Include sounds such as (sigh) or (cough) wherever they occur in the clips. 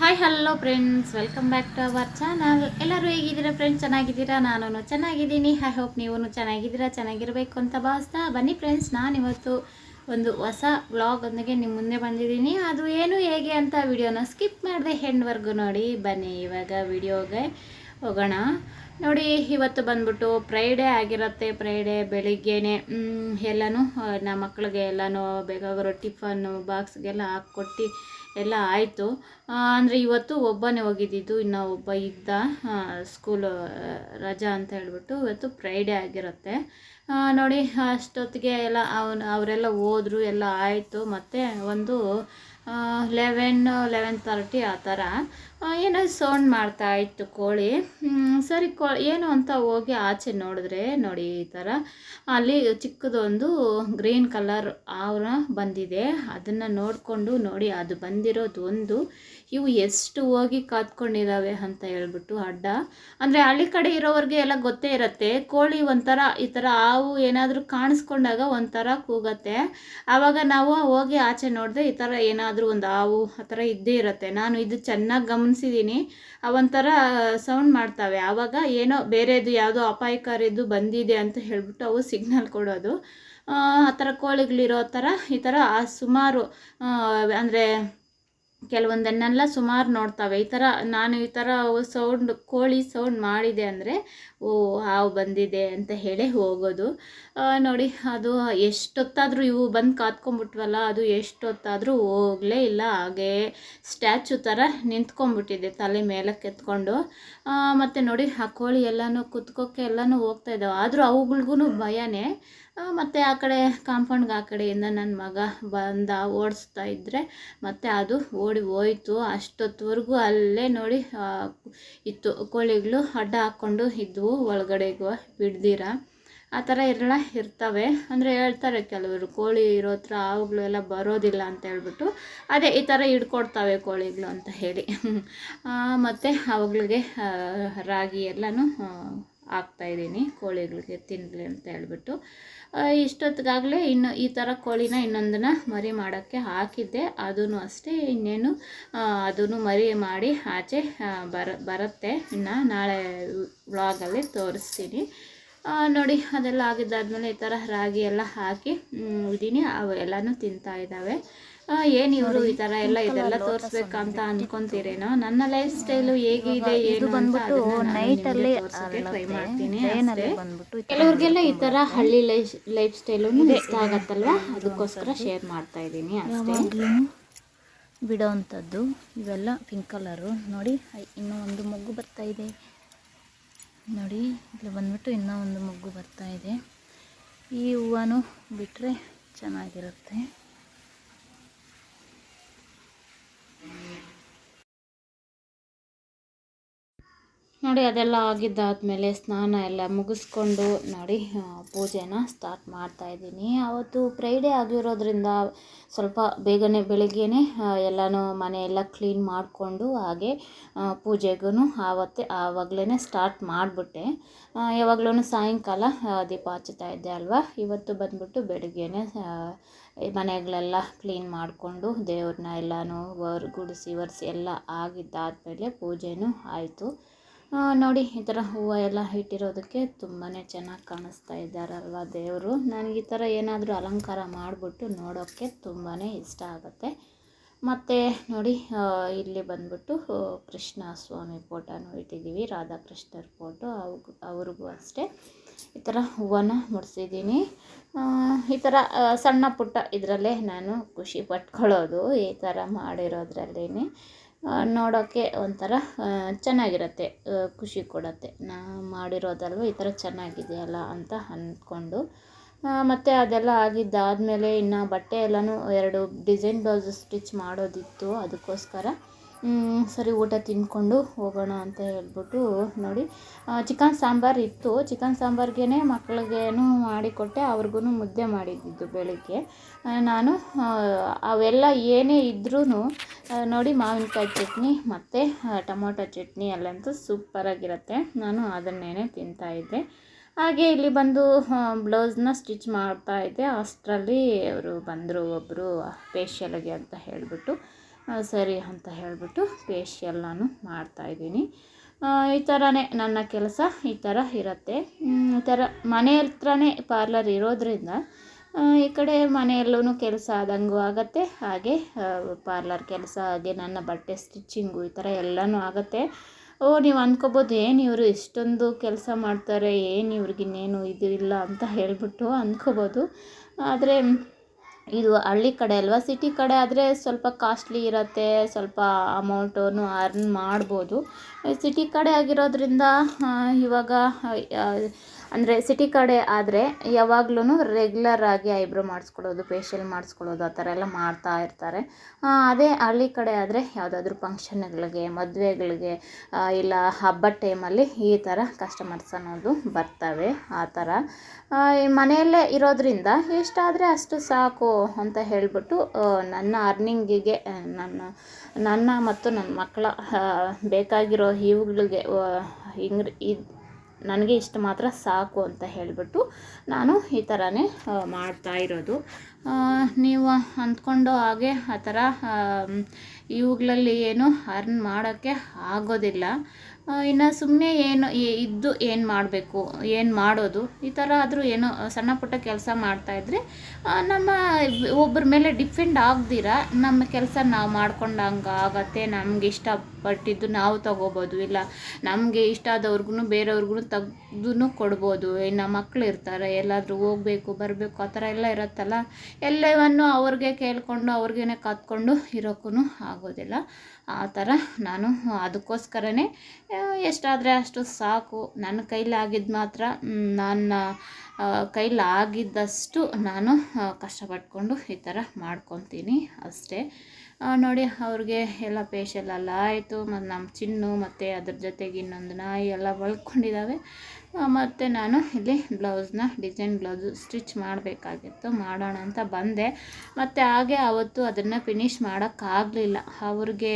Hi hello friends welcome back to our channel ಎಲ್ಲರೂ ಹೇಗಿದ್ದೀರಾ friends ಚೆನ್ನಾಗಿದ್ದೀರಾ? ನಾನು ಚೆನ್ನಾಗಿದ್ದೀನಿ. ಐ ಹೋಪ್ ನೀವು ಚೆನ್ನಾಗಿದ್ದೀರಾ? ಚೆನ್ನಾಗಿರಬೇಕು ಅಂತ ಭಾವಿಸ್ತಾ ಬನ್ನಿ ಫ್ರೆಂಡ್ಸ್ ನಾನಿವತ್ತು ಒಂದು ಹೊಸ ವ್ಲಾಗೊಂದಿಗೆ ನಿಮ್ಮ ಮುಂದೆ ಬಂದಿದ್ದೀನಿ. ಅದು ಏನು, ಹೇಗೆ ಅಂತ ವಿಡಿಯೋನ ಸ್ಕಿಪ್ ಮಾಡಿದೆ ಹೆಣ್ವರೆಗೂ ನೋಡಿ ಬನ್ನಿ. ಇವಾಗ ವಿಡಿಯೋಗೆ ಹೋಗೋಣ. ನೋಡಿ, ಇವತ್ತು ಬಂದ್ಬಿಟ್ಟು ಫ್ರೈಡೇ ಆಗಿರುತ್ತೆ. ಫ್ರೈಡೇ ಬೆಳಿಗ್ಗೆನೆ ಎಲ್ಲನೂ ನಮ್ಮ ಮಕ್ಕಳಿಗೆ ಎಲ್ಲನೂ ಬೇಕಾಗಿರೋ ಟಿಫನ್ನು ಬಾಕ್ಸ್ಗೆಲ್ಲ ಹಾಕ್ಕೊಟ್ಟು ಎಲ್ಲ ಆಯಿತು. ಅಂದರೆ ಇವತ್ತು ಒಬ್ಬನೇ ಹೋಗಿದ್ದಿದ್ದು ಇನ್ನು ಒಬ್ಬ ಇದ್ದ ಸ್ಕೂಲು ರಜಾ ಅಂತ ಹೇಳ್ಬಿಟ್ಟು ಇವತ್ತು ಫ್ರೈಡೇ ಆಗಿರುತ್ತೆ. ನೋಡಿ, ಅಷ್ಟೊತ್ತಿಗೆ ಎಲ್ಲ ಅವನು, ಅವರೆಲ್ಲ ಹೋದರು, ಎಲ್ಲ ಆಯಿತು. ಮತ್ತು ಒಂದು ಲೆವೆನ್ ಲೆವೆನ್ ತರ್ಟಿ ಆ ಥರ. ಏನೋ ಸೌಂಡ್ ಮಾಡ್ತಾ ಇತ್ತು ಕೋಳಿ. ಸರಿ ಕೋ, ಏನು ಅಂತ ಹೋಗಿ ಆಚೆ ನೋಡಿದ್ರೆ ನೋಡಿ ಈ ಥರ. ಅಲ್ಲಿ ಚಿಕ್ಕದೊಂದು ಗ್ರೀನ್ ಕಲರ್ ಆವರ ಬಂದಿದೆ. ಅದನ್ನು ನೋಡಿಕೊಂಡು ನೋಡಿ ಅದು ಬಂದಿರೋದು ಒಂದು. ಇವು ಎಷ್ಟು ಹೋಗಿ ಕಾದ್ಕೊಂಡಿದ್ದಾವೆ ಅಂತ ಹೇಳ್ಬಿಟ್ಟು ಅಡ್ಡ. ಅಂದರೆ ಹಳ್ಳಿ ಕಡೆ ಇರೋವ್ರಿಗೆ ಎಲ್ಲ ಗೊತ್ತೇ ಇರುತ್ತೆ. ಕೋಳಿ ಒಂಥರ ಈ ಥರ ಹಾವು ಏನಾದರೂ ಕಾಣಿಸ್ಕೊಂಡಾಗ ಒಂಥರ ಕೂಗತ್ತೆ. ಆವಾಗ ನಾವು ಹೋಗಿ ಆಚೆ ನೋಡಿದ್ರೆ ಈ ಥರ ಏನಾದರೂ ಒಂದು ಹಾವು ಆ ಥರ ಇದ್ದೇ ಇರುತ್ತೆ. ನಾನು ಇದು ಚೆನ್ನಾಗಿ ಗಮನಿಸಿದ್ದೀನಿ ಒಂಥರ ಸೌಂಡ್ ಮಾಡ್ತವೆ. ಆವಾಗ ಏನೋ ಬೇರೆದು ಯಾವುದೋ ಅಪಾಯಕಾರಿದು ಬಂದಿದೆ ಅಂತ ಹೇಳ್ಬಿಟ್ಟು ಅವು ಸಿಗ್ನಲ್ ಕೊಡೋದು. ಆ ಥರ ಕೋಳಿಗಳಿರೋ ಥರ ಈ ಥರ ಸುಮಾರು ಅಂದರೆ ಕೆಲವೊಂದನ್ನೆಲ್ಲ ಸುಮಾರು ನೋಡ್ತವೆ. ಈ ಥರ ನಾನು ಈ ಥರ ಸೌಂಡ್, ಕೋಳಿ ಸೌಂಡ್ ಮಾಡಿದೆ ಅಂದರೆ, ಓ, ಹಾವು ಬಂದಿದೆ ಅಂತ ಹೇಳಿ ಹೋಗೋದು. ನೋಡಿ, ಅದು ಎಷ್ಟೊತ್ತಾದರೂ ಇವು ಬಂದು ಕಾತ್ಕೊಂಡ್ಬಿಟ್ವಲ್ಲ ಅದು ಎಷ್ಟೊತ್ತಾದರೂ ಹೋಗಲೇ ಇಲ್ಲ. ಹಾಗೇ ಸ್ಟ್ಯಾಚು ಥರ ನಿಂತ್ಕೊಂಡ್ಬಿಟ್ಟಿದೆ ತಲೆ ಮೇಲಕ್ಕೆ ಎತ್ಕೊಂಡು ಮತ್ತು ನೋಡಿ, ಆ ಕೋಳಿ ಎಲ್ಲನೂ ಕುತ್ಕೋಕ್ಕೆ ಎಲ್ಲನೂ ಹೋಗ್ತಾ ಇದ್ದಾವೆ ಆದರೂ ಅವುಗಳಿಗೂ ಭಯನೇ. ಮತ್ತು ಆ ಕಡೆ ಕಾಂಪೌಂಡ್ಗೆ ಆ ಕಡೆಯಿಂದ ನನ್ನ ಮಗ ಬಂದ ಓಡಿಸ್ತಾ ಇದ್ದರೆ ಮತ್ತು ಅದು ಓಡಿ ಹೋಯ್ತು. ಅಷ್ಟೊತ್ತವರೆಗೂ ಅಲ್ಲೇ ನೋಡಿ ಇತ್ತು. ಕೋಳಿಗಳು ಅಡ್ಡ ಹಾಕ್ಕೊಂಡು ಇದ್ವು ಒಳಗಡೆಗೂ ಬಿಡ್ದಿರ. ಆ ಥರ ಎಲ್ಲ ಇರ್ತವೆ. ಅಂದರೆ ಹೇಳ್ತಾರೆ ಕೆಲವರು, ಕೋಳಿ ಇರೋ ಹತ್ರ ಹಾವುಗಳು ಎಲ್ಲ ಬರೋದಿಲ್ಲ ಅಂತ ಹೇಳ್ಬಿಟ್ಟು, ಅದೇ ಈ ಥರ ಹಿಡ್ಕೊಡ್ತವೆ ಕೋಳಿಗಳು ಅಂತ ಹೇಳಿ. (laughs) ಮತ್ತು ಅವುಗಳಿಗೆ ರಾಗಿ ಎಲ್ಲನೂ ಹಾಕ್ತಾಯಿದ್ದೀನಿ ಕೋಳಿಗಳಿಗೆ ತಿನ್ನಲಿ ಅಂತ ಹೇಳ್ಬಿಟ್ಟು. ಇಷ್ಟೊತ್ತಿಗಾಗಲೇ ಇನ್ನು ಈ ಥರ ಕೋಳಿನ ಇನ್ನೊಂದನ್ನ ಮರಿ ಮಾಡೋಕ್ಕೆ ಹಾಕಿದ್ದೆ. ಅದೂ ಅಷ್ಟೇ, ಇನ್ನೇನು ಅದನ್ನು ಮರಿ ಮಾಡಿ ಆಚೆ ಬರ, ಬರುತ್ತೆ. ಇನ್ನು ನಾಳೆ ವ್ಲಾಗಲ್ಲಿ ತೋರಿಸ್ತೀನಿ. ನೋಡಿ, ಅದೆಲ್ಲ ಆಗಿದ್ದಾದಮೇಲೆ ಈ ಥರ ರಾಗಿ ಎಲ್ಲ ಹಾಕಿ ಇದ್ದೀನಿ. ಅವು ಎಲ್ಲನೂ ತಿಂತಾ ಇದ್ದಾವೆ. ಏನು ಇವರು ಈ ಥರ ಎಲ್ಲ ಇದೆಲ್ಲ ತೋರಿಸ್ಬೇಕಂತ ಅನ್ಕೊಂತೀರೇನೋ? ನನ್ನ ಲೈಫ್ ಸ್ಟೈಲು ಹೇಗಿದೆ ಏನು ಬಂದ್ಬಿಟ್ಟು ನೈಟಲ್ಲಿ ಟ್ರೈ ಮಾಡ್ತೀನಿ ಕೆಲವ್ರಿಗೆಲ್ಲ ಈ ತರ ಹಳ್ಳಿ ಲೈಫ್ ಲೈಫ್ ಸ್ಟೈಲು ಇಷ್ಟ ಆಗತ್ತಲ್ವಾ? ಅದಕ್ಕೋಸ್ಕರ ಶೇರ್ ಮಾಡ್ತಾ ಇದ್ದೀನಿ ಅಷ್ಟೇ. ಬಿಡೋವಂಥದ್ದು ಇವೆಲ್ಲ ಪಿಂಕ್ ಕಲರು ನೋಡಿ ಇನ್ನೂ ಒಂದು ಮಗ್ಗು ಬರ್ತಾ ಇದೆ. ನೋಡಿ ಇಲ್ಲಿ ಬಂದ್ಬಿಟ್ಟು ಇನ್ನೂ ಒಂದು ಮಗ್ಗು ಬರ್ತಾ ಇದೆ. ಈ ಹೂವನು ಬಿಟ್ಟರೆ ಚೆನ್ನಾಗಿರುತ್ತೆ. ನೋಡಿ, ಅದೆಲ್ಲ ಆಗಿದ್ದಾದಮೇಲೆ ಸ್ನಾನ ಎಲ್ಲ ಮುಗಿಸ್ಕೊಂಡು ನೋಡಿ ಪೂಜೆನ ಸ್ಟಾರ್ಟ್ ಮಾಡ್ತಾ ಇದ್ದೀನಿ. ಅವತ್ತು ಫ್ರೈಡೇ ಆಗಿರೋದ್ರಿಂದ ಸ್ವಲ್ಪ ಬೇಗನೆ ಬೆಳಗ್ಗೆನೇ ಎಲ್ಲನೂ ಮನೆಯೆಲ್ಲ ಕ್ಲೀನ್ ಮಾಡಿಕೊಂಡು ಹಾಗೆ ಪೂಜೆಗೂ ಆವತ್ತೇ ಆವಾಗಲೇ ಸ್ಟಾರ್ಟ್ ಮಾಡಿಬಿಟ್ಟೆ. ಯಾವಾಗಲೂ ಸಾಯಂಕಾಲ ದೀಪ ಹಚ್ಚುತ್ತಾ ಇದ್ದೆ ಅಲ್ವಾ? ಇವತ್ತು ಬಂದ್ಬಿಟ್ಟು ಬೆಳಗ್ಗೆನೇ ಮನೆಗಳೆಲ್ಲ ಕ್ಲೀನ್ ಮಾಡಿಕೊಂಡು ದೇವ್ರನ್ನ ಎಲ್ಲನೂ ವರ್, ಗುಡಿಸಿ, ಒರೆಸಿ ಎಲ್ಲ ಆಗಿದ್ದಾದಮೇಲೆ ಪೂಜೆನೂ ಆಯಿತು. ನೋಡಿ, ಈ ಥರ ಹೂವು ಎಲ್ಲ ಇಟ್ಟಿರೋದಕ್ಕೆ ತುಂಬಾ ಚೆನ್ನಾಗಿ ಕಾಣಿಸ್ತಾ ಇದ್ದಾರಲ್ವ ದೇವರು. ನನಗೆ ಈ ಥರ ಏನಾದರೂ ಅಲಂಕಾರ ಮಾಡಿಬಿಟ್ಟು ನೋಡೋಕ್ಕೆ ತುಂಬಾ ಇಷ್ಟ ಆಗುತ್ತೆ. ಮತ್ತು ನೋಡಿ ಇಲ್ಲಿ ಬಂದ್ಬಿಟ್ಟು ಕೃಷ್ಣ ಸ್ವಾಮಿ ಫೋಟೋನು ಇಟ್ಟಿದ್ದೀವಿ ರಾಧಾಕೃಷ್ಣರ ಫೋಟೋ. ಅವ್ ಅವ್ರಿಗೂ ಅಷ್ಟೇ. ಈ ಥರ ಹೂವನ್ನು ಮುಡಿಸಿದ್ದೀನಿ. ಈ ಥರ ಸಣ್ಣ ಪುಟ್ಟ ಇದರಲ್ಲೇ ನಾನು ಖುಷಿ ಪಟ್ಕೊಳ್ಳೋದು ಈ ಥರ ಮಾಡಿರೋದ್ರಲ್ಲೇ ನೋಡೋಕ್ಕೆ ಒಂಥರ ಚೆನ್ನಾಗಿರತ್ತೆ ಖುಷಿ ಕೊಡುತ್ತೆ. ನಾನು ಮಾಡಿರೋದಲ್ವ ಈ ಥರ ಚೆನ್ನಾಗಿದೆಯಲ್ಲ ಅಂತ ಅಂದ್ಕೊಂಡು. ಮತ್ತು ಅದೆಲ್ಲ ಆಗಿದ್ದಾದಮೇಲೆ ಇನ್ನು ಬಟ್ಟೆ ಎಲ್ಲನೂ ಎರಡು ಡಿಸೈನ್ ಬ್ಲೌಸ್ ಸ್ಟಿಚ್ ಮಾಡೋದಿತ್ತು ಅದಕ್ಕೋಸ್ಕರ. ಸರಿ, ಊಟ ತಿಂದ್ಕೊಂಡು ಹೋಗೋಣ ಅಂತ ಹೇಳ್ಬಿಟ್ಟು ನೋಡಿ. ಚಿಕನ್ ಸಾಂಬಾರು ಇತ್ತು. ಚಿಕನ್ ಸಾಂಬಾರ್ಗೆ ಮಕ್ಳಿಗೇನು ಮಾಡಿಕೊಟ್ಟೆ. ಅವ್ರಿಗೂ ಮುದ್ದೆ ಮಾಡಿದ್ದಿದ್ದು ಬೆಳಿಗ್ಗೆ. ನಾನು ಅವೆಲ್ಲ ಏನೇ ಇದ್ರೂ ನೋಡಿ, ಮಾವಿನಕಾಯಿ ಚಟ್ನಿ ಮತ್ತು ಟೊಮೊಟೊ ಚಟ್ನಿ ಅಲ್ಲಂತೂ ಸೂಪರಾಗಿರುತ್ತೆ. ನಾನು ಅದನ್ನೇ ತಿಂತಾಯಿದ್ದೆ ಹಾಗೆ ಇಲ್ಲಿ ಬಂದು ಬ್ಲೌಸ್ನ ಸ್ಟಿಚ್ ಮಾಡ್ತಾ ಇದ್ದೆ. ಅಷ್ಟರಲ್ಲಿ ಅವರು ಬಂದರು ಒಬ್ಬರು ಫೇಶಿಯಲ್ಗೆ ಅಂತ ಹೇಳಿಬಿಟ್ಟು. ಸರಿ ಅಂತ ಹೇಳಿಬಿಟ್ಟು ಫೇಶಿಯಲ್ ನಾನು ಮಾಡ್ತಾಯಿದ್ದೀನಿ ಈ ಥರನೇ ನನ್ನ ಕೆಲಸ ಈ ಥರ ಇರುತ್ತೆ. ಈ ಥರ ಮನೆ ಹತ್ರನೇ ಪಾರ್ಲರ್ ಇರೋದ್ರಿಂದ ಈ ಕಡೆ ಮನೆಯಲ್ಲೂ ಕೆಲಸ ಆದಂಗೂ ಆಗುತ್ತೆ. ಹಾಗೆ ಪಾರ್ಲರ್ ಕೆಲಸ, ಹಾಗೆ ನನ್ನ ಬಟ್ಟೆ ಸ್ಟಿಚ್ಚಿಂಗು ಈ ಥರ ಎಲ್ಲನೂ ಆಗುತ್ತೆ. ಓ, ನೀವು ಅಂದ್ಕೋಬೋದು ಏನು ಇವರು ಇಷ್ಟೊಂದು ಕೆಲಸ ಮಾಡ್ತಾರೆ, ಏನು ಇವ್ರಿಗಿನ್ನೇನು ಇದು ಇಲ್ಲ ಅಂತ ಹೇಳಿಬಿಟ್ಟು ಅಂದ್ಕೋಬೋದು ಆದರೆ ಇದು ಹಳ್ಳಿ ಕಡೆ ಅಲ್ವಾ? ಸಿಟಿ ಕಡೆ ಆದರೆ ಸ್ವಲ್ಪ ಕಾಸ್ಟ್ಲಿ ಇರುತ್ತೆ, ಸ್ವಲ್ಪ ಅಮೌಂಟನ್ನು ಅರ್ನ್ ಮಾಡ್ಬೋದು. ಸಿಟಿ ಕಡೆ ಆಗಿರೋದ್ರಿಂದ ಇವಾಗ ಅಂದರೆ ಸಿಟಿ ಕಡೆ ಆದರೆ ಯಾವಾಗ್ಲೂ ರೆಗ್ಯುಲರ್ ಆಗಿ ಐಬ್ರೋ ಮಾಡಿಸ್ಕೊಳ್ಳೋದು ಫೇಶಿಯಲ್ ಮಾಡಿಸ್ಕೊಳ್ಳೋದು, ಆ ಥರ ಎಲ್ಲ ಮಾಡ್ತಾ ಇರ್ತಾರೆ. ಅದೇ ಹಳ್ಳಿ ಕಡೆ ಆದರೆ ಯಾವುದಾದ್ರೂ ಫಂಕ್ಷನ್ಗಳಿಗೆ ಮದುವೆಗಳಿಗೆ ಇಲ್ಲ ಹಬ್ಬದ ಟೈಮಲ್ಲಿ ಈ ಥರ ಕಸ್ಟಮರ್ಸ್ ಅನ್ನೋದು ಬರ್ತವೆ, ಆ ಥರ. ಮನೆಯಲ್ಲೇ ಇರೋದ್ರಿಂದ ಎಷ್ಟಾದರೆ ಅಷ್ಟು ಸಾಕು ಅಂತ ಹೇಳಿಬಿಟ್ಟು ನನ್ನ ಅರ್ನಿಂಗಿಗೆ ನನ್ನ ನನ್ನ ಮತ್ತು ನನ್ನ ಮಕ್ಕಳ ಬೇಕಾಗಿರೋ ಇವುಗಳಿಗೆ ಹಿಂಗ್ರಿ, ಇದು ನನಗೆ ಇಷ್ಟು ಮಾತ್ರ ಸಾಕು ಅಂತ ಹೇಳಿಬಿಟ್ಟು ನಾನು ಈ ಥರನೇ ಮಾಡ್ತಾ ಇರೋದು. ನೀವು ಅಂದ್ಕೊಂಡು ಹಾಗೆ ಆ ಥರ ಇವುಗಳಲ್ಲಿ ಏನು ಅರ್ನ್ ಮಾಡೋಕ್ಕೆ ಆಗೋದಿಲ್ಲ. ಇನ್ನು ಸುಮ್ಮನೆ ಏನು ಇದ್ದು ಏನು ಮಾಡಬೇಕು, ಏನು ಮಾಡೋದು, ಈ ಥರ ಆದರೂ ಏನೋ ಸಣ್ಣ ಪುಟ್ಟ ಕೆಲಸ ಮಾಡ್ತಾಯಿದ್ರೆ ನಮ್ಮ ಒಬ್ಬರ ಮೇಲೆ ಡಿಪೆಂಡ್ ಆಗ್ದಿರ, ನಮ್ಮ ಕೆಲಸ ನಾವು ಮಾಡ್ಕೊಂಡಂಗೆ ಆಗತ್ತೆ, ನಮ್ಗೆ ಇಷ್ಟಪಟ್ಟಿದ್ದು ನಾವು ತಗೋಬೋದು. ಇಲ್ಲ, ನಮಗೆ ಇಷ್ಟ ಆದವ್ರಿಗೂ ಬೇರೆಯವ್ರಿಗೂ ತೆಗ್ದು ಕೊಡ್ಬೋದು. ಇನ್ನು ಮಕ್ಳು ಇರ್ತಾರೆ, ಎಲ್ಲಾದರೂ ಹೋಗ್ಬೇಕು, ಬರಬೇಕು, ಆ ಥರ ಎಲ್ಲ ಇರುತ್ತಲ್ಲ. ಎಲ್ಲವನ್ನು ಅವ್ರಿಗೆ ಕೇಳಿಕೊಂಡು, ಅವ್ರಿಗೇನೆ ಕತ್ಕೊಂಡು ಇರೋಕ್ಕೂ ಆಗೋದಿಲ್ಲ. ಆ ಥರ ನಾನು ಅದಕ್ಕೋಸ್ಕರನೇ, ಎಷ್ಟಾದರೆ ಅಷ್ಟು ಸಾಕು. ನನ್ನ ಕೈಲಾಗಿದ್ದು ಮಾತ್ರ ನನ್ನ ಕೈಲಾಗಿದ್ದಷ್ಟು ನಾನು ಕಷ್ಟಪಟ್ಕೊಂಡು ಈ ಥರ ಮಾಡ್ಕೊತೀನಿ ಅಷ್ಟೇ. ನೋಡಿ, ಅವ್ರಿಗೆ ಎಲ್ಲ ಫೇಶಿಯಲ್ ಎಲ್ಲ ಆಯಿತು ಮತ್ತು ನಮ್ಮ ಚಿನ್ನು ಮತ್ತು ಅದ್ರ ಜೊತೆಗೆ ಇನ್ನೊಂದು ನಾಯಿ ಎಲ್ಲ ಬಳ್ಕೊಂಡಿದ್ದಾವೆ ಮತ್ತು ನಾನು ಇಲ್ಲಿ ಬ್ಲೌಸ್ನ ಡಿಸೈನ್ ಬ್ಲೌಸು ಸ್ಟಿಚ್ ಮಾಡಬೇಕಾಗಿತ್ತು, ಮಾಡೋಣ ಅಂತ ಬಂದೆ. ಮತ್ತು ಹಾಗೆ ಅವತ್ತು ಅದನ್ನು ಫಿನಿಷ್ ಮಾಡೋಕ್ಕಾಗಲಿಲ್ಲ ಅವ್ರಿಗೆ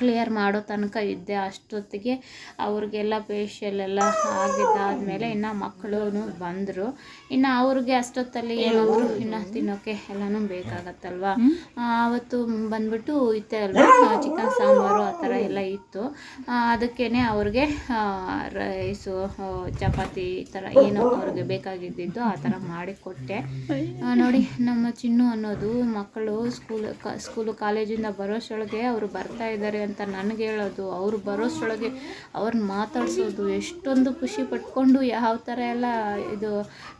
ಕ್ಲಿಯರ್ ಮಾಡೋ ತನಕ ಇದ್ದೆ. ಅಷ್ಟೊತ್ತಿಗೆ ಅವ್ರಿಗೆಲ್ಲ ಫೇಶಿಯಲ್ ಎಲ್ಲ ಆಗಿದ್ದಾದಮೇಲೆ ಇನ್ನು ಮಕ್ಕಳು ಬಂದರು. ಇನ್ನು ಅವ್ರಿಗೆ ಅಷ್ಟೊತ್ತಲ್ಲಿ ಏನಾದರೂ ಇನ್ನು ತಿನ್ನೋಕ್ಕೆ ಎಲ್ಲನೂ ಬೇಕಾಗತ್ತಲ್ವ? ಆವತ್ತು ಅವತ್ತು ಬಂದ್ಬಿಟ್ಟು ಇತ್ತೆ ಅಲ್ವಾ? ಚಿಕನ್ ಸಾಂಬಾರು ಆ ಥರ ಎಲ್ಲ ಇತ್ತು. ಅದಕ್ಕೇ ಅವ್ರಿಗೆ ರೈಸು ಚಪಾತಿ ಈ ಥರ ಏನೋ ಅವ್ರಿಗೆ ಬೇಕಾಗಿದ್ದಿದ್ದು ಆ ಥರ ಮಾಡಿಕೊಟ್ಟೆ ನೋಡಿ ನಮ್ಮ ಚಿನ್ನು ಅನ್ನೋದು ಮಕ್ಕಳು ಸ್ಕೂಲ್ ಕ ಸ್ಕೂಲು ಕಾಲೇಜಿಂದ ಬರೋಷ್ಟೊಳಗೆ ಅವರು ಬರ್ತಾ ಇದ್ದಾರೆ. ಅಂತ ನನಗೆ ಹೇಳೋದು. ಅವ್ರು ಬರೋಷ್ಟೊಳಗೆ ಅವ್ರನ್ನ ಮಾತಾಡ್ಸೋದು. ಎಷ್ಟೊಂದು ಖುಷಿ ಪಟ್ಕೊಂಡು ಯಾವ ಥರ ಎಲ್ಲ ಇದು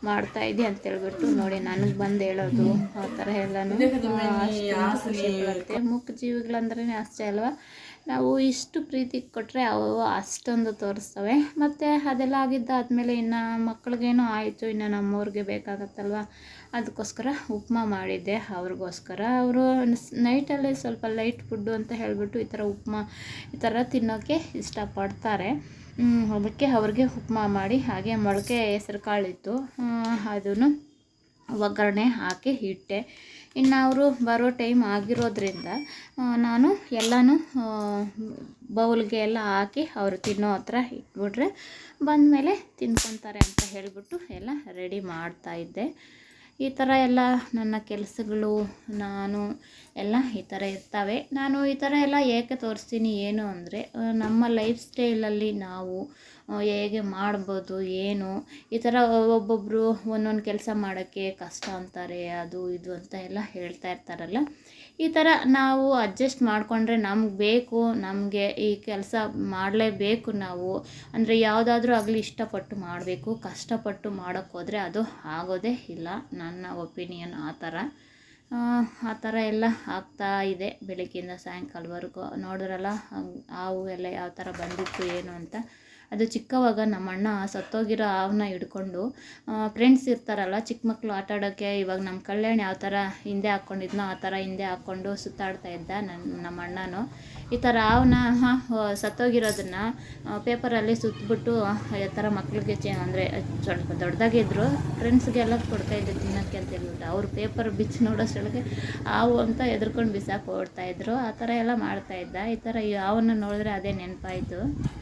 ಮಾಡ್ತಾ ಇದೆ ಅಂತ ಹೇಳ್ಬಿಟ್ಟು ನೋಡಿ ನನಗೆ ಬಂದು ಹೇಳೋದು. ಆ ಥರ ಎಲ್ಲನೂ. ಖುಷಿ ಪಡುತ್ತೆ. ಮೂಕ ಜೀವಿಗಳಂದ್ರೇ ಅಷ್ಟೇ ಅಲ್ವಾ? ನಾವು ಇಷ್ಟು ಪ್ರೀತಿ ಕೊಟ್ಟರೆ ಅವು ಅಷ್ಟೊಂದು ತೋರಿಸ್ತವೆ. ಮತ್ತು ಅದೆಲ್ಲ ಆಗಿದ್ದಾದಮೇಲೆ ಇನ್ನು ಮಕ್ಳಿಗೇನೋ ಆಯಿತು, ಇನ್ನು ನಮ್ಮವ್ರಿಗೆ ಬೇಕಾಗತ್ತಲ್ವ? ಅದಕ್ಕೋಸ್ಕರ ಉಪ್ಮಾ ಮಾಡಿದ್ದೆ. ಅವ್ರಿಗೋಸ್ಕರ ಅವರು ನೈಟಲ್ಲಿ ಸ್ವಲ್ಪ ಲೈಟ್ ಫುಡ್ಡು ಅಂತ ಹೇಳಿಬಿಟ್ಟು ಈ ಥರ ಉಪ್ಮಾ, ಈ ಥರ ತಿನ್ನೋಕ್ಕೆ ಇಷ್ಟಪಡ್ತಾರೆ. ಅದಕ್ಕೆ ಅವ್ರಿಗೆ ಉಪ್ಮಾ ಮಾಡಿ, ಹಾಗೆ ಮೊಳಕೆ ಹೆಸರು ಕಾಳಿತ್ತು ಅದನ್ನು ಒಗ್ಗರಣೆ ಹಾಕಿ ಇಟ್ಟೆ. ಇನ್ನು ಅವರು ಬರೋ ಟೈಮ್ ಆಗಿರೋದ್ರಿಂದ ನಾನು ಎಲ್ಲನೂ ಬೌಲ್ಗೆ ಎಲ್ಲ ಹಾಕಿ ಅವರು ತಿನ್ನೋ ಹತ್ರ ಇಟ್ಬಿಟ್ರೆ ಬಂದಮೇಲೆ ತಿನ್ಕೊತಾರೆ ಅಂತ ಹೇಳಿಬಿಟ್ಟು ಎಲ್ಲ ರೆಡಿ ಮಾಡ್ತಾ ಇದ್ದೆ. ಈ ಥರ ಎಲ್ಲ ನನ್ನ ಕೆಲಸಗಳು, ನಾನು ಎಲ್ಲ ಈ ಥರ ಇರ್ತವೆ. ನಾನು ಈ ಥರ ಎಲ್ಲ ಏಕೆ ತೋರಿಸ್ತೀನಿ ಏನು ಅಂದರೆ ನಮ್ಮ ಲೈಫ್ ಸ್ಟೈಲಲ್ಲಿ ನಾವು ಹೇಗೆ ಮಾಡ್ಬೋದು ಏನು? ಈ ಥರ ಒಬ್ಬೊಬ್ಬರು ಒಂದೊಂದು ಕೆಲಸ ಮಾಡೋಕ್ಕೆ ಕಷ್ಟ ಅಂತಾರೆ ಅದು ಇದು ಅಂತ ಎಲ್ಲ ಹೇಳ್ತಾ ಇರ್ತಾರಲ್ಲ. ಈ ಥರ ನಾವು ಅಡ್ಜಸ್ಟ್ ಮಾಡಿಕೊಂಡ್ರೆ ನಮ್ಗೆ ಬೇಕು ನಮಗೆ ಈ ಕೆಲಸ ಮಾಡಲೇಬೇಕು ನಾವು. ಅಂದರೆ ಯಾವುದಾದ್ರೂ ಆಗಲಿ ಇಷ್ಟಪಟ್ಟು ಮಾಡಬೇಕು ಕಷ್ಟಪಟ್ಟು ಮಾಡೋಕ್ಕೋದ್ರೆ ಅದು ಆಗೋದೇ ಇಲ್ಲ ನನ್ನ ಒಪಿನಿಯನ್ ಆ ಥರ. ಆ, ಥರ ಎಲ್ಲ ಆಗ್ತಾ ಇದೆ ಬೆಳಗ್ಗೆಯಿಂದ ಸಾಯಂಕಾಲವರೆಗೂ. ನೋಡಿದ್ರಲ್ಲ ಹಾವು ಎಲ್ಲ ಯಾವ ಥರ ಬಂದಿತ್ತು ಏನು ಅಂತ. ಅದು ಚಿಕ್ಕವಾಗ ನಮ್ಮ ಅಣ್ಣ ಸತ್ತೋಗಿರೋ ಹಾವನ್ನ ಹಿಡ್ಕೊಂಡು ಫ್ರೆಂಡ್ಸ್ ಇರ್ತಾರಲ್ಲ, ಚಿಕ್ಕ ಮಕ್ಕಳು ಆಟ ಆಡೋಕ್ಕೆ ಇವಾಗ ನಮ್ಮ ಕಲ್ಯಾಣ ಯಾವ ಥರ ಹಿಂದೆ ಹಾಕ್ಕೊಂಡಿದ್ನೋ ಆ ಥರ ಹಿಂದೆ ಹಾಕ್ಕೊಂಡು ಸುತ್ತಾಡ್ತಾ ಇದ್ದ ನನ್ನ ನಮ್ಮ ಅಣ್ಣನು ಈ ಥರ ಹಾವನ್ನ ಸತ್ತೋಗಿರೋದನ್ನು ಪೇಪರಲ್ಲಿ ಸುತ್ತಬಿಟ್ಟು ಯಾವ ಥರ ಮಕ್ಕಳಿಗೆ ಚೆ, ಅಂದರೆ, ಸ್ವಲ್ಪ ದೊಡ್ಡದಾಗಿದ್ದರು ಫ್ರೆಂಡ್ಸ್ಗೆಲ್ಲ ಕೊಡ್ತಾ ಇದ್ದೆ ತಿನ್ನೋಕ್ಕೆ ಅಂತ ಹೇಳ್ಬಿಟ್ಟು, ಅವ್ರು ಪೇಪರ್ ಬಿಚ್ಚಿ ನೋಡೋಷ್ಟೊಳಗೆ ಹಾವು ಅಂತ ಎದ್ಕೊಂಡು ಬಿಸಾಕಿ ಓಡ್ತಾಯಿದ್ರು ಆ ಥರ ಎಲ್ಲ ಮಾಡ್ತಾಯಿದ್ದ ಈ ಥರ ಈ ಹಾವನ್ನ ನೋಡಿದ್ರೆ ಅದೇ ನೆನಪಾಯಿತು.